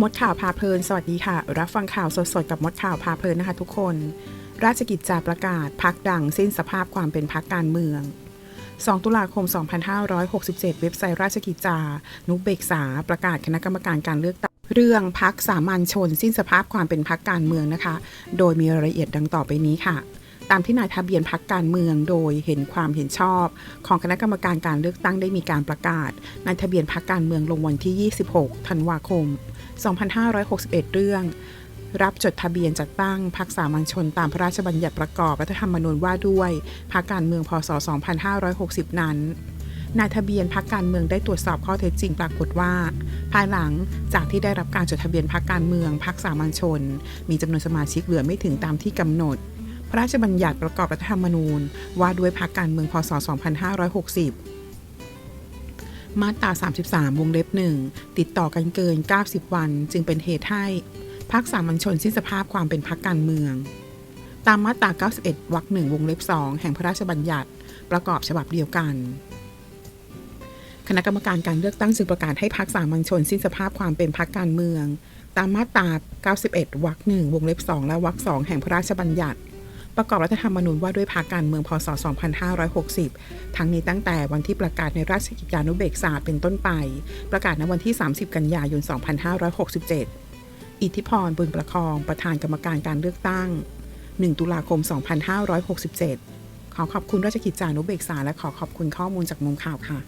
มดข่าวพาเพลิน สวัสดีค่ะ รับฟังข่าวสดๆกับมดข่าวพาเพลินนะคะทุกคน ราชกิจจาประกาศพักดังสิ้นสภาพความเป็นพักการเมือง 2 ตุลาคม 2567 เว็บไซต์ราชกิจจา นุเบกษา ประกาศคณะกรรมการการเลือกตั้งเรื่องพักสามัญชน สิ้นสภาพความเป็นพักการเมืองนะคะ โดยมีรายละเอียดดังต่อไปนี้ค่ะตามที่นายทะเบียนพักการเมืองโดยเห็นความเห็นชอบ ของคณะกรรมการการเลือกตั้งได้มีการประกาศนายทะเบียนพักการเมืองลงวันที่ 26 ธันวาคม 2561 เรื่อง รับจดทะเบียนจัดตั้งพรรคสามัญชนตามพระราชบัญญัติประกอบรัฐธรรมนูญว่าด้วยพรรคการเมืองพศ 2560 นั้นนายทะเบียนพรรคการเมืองได้ตรวจสอบข้อเท็จจริงปรากฏว่า ภายหลังจากที่ได้รับการจดทะเบียนพรรคการเมืองพรรคสามัญชน มีจำนวนสมาชิกเหลือไม่ถึงตามที่กำหนด พระราชบัญญัติประกอบรัฐธรรมนูญ ว่าด้วยพรรคการเมืองพศ 2560 มาตรา 33 วงเล็บหนึ่งติดต่อกันเกิน 90 วัน จึงเป็นเหตุให้พรรคสามัญชนสิ้นสภาพความเป็นพรรคการเมือง ตามมาตรา 91 วรรคหนึ่งวงเล็บ2แห่งพระราชบัญญัติประกอบฉบับเดียวกัน คณะกรรมการการเลือกตั้งจึงประกาศให้พรรคสามัญชนสิ้นสภาพความเป็นพรรคการเมือง ตามมาตรา 91 วรรคหนึ่งวงเล็บ2และวรรค2แห่งพระราชบัญญัติ ประกอบรัฐธรรมนูญว่าด้วยพรรคการเมืองพศ 2560 ทั้งนี้ตั้งแต่วันที่ประกาศในราชกิจจานุเบกษาเป็นต้นไป ประกาศในวันที่ 30 กันยายน 2567 อิทธิพร บุญประคอง ประธานกรรมการการเลือกตั้ง 1 ตุลาคม 2567 ขอขอบคุณราชกิจจานุเบกษาและขอขอบคุณข้อมูลจากมุมข่าวค่ะ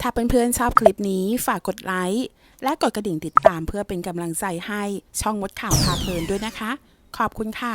ถ้าเพื่อนๆชอบคลิปนี้ฝากกดไลค์และกดกระดิ่งติดตามเพื่อเป็นกำลังใจให้ช่องมดข่าวพาเพลินด้วยนะคะ ขอบคุณค่ะ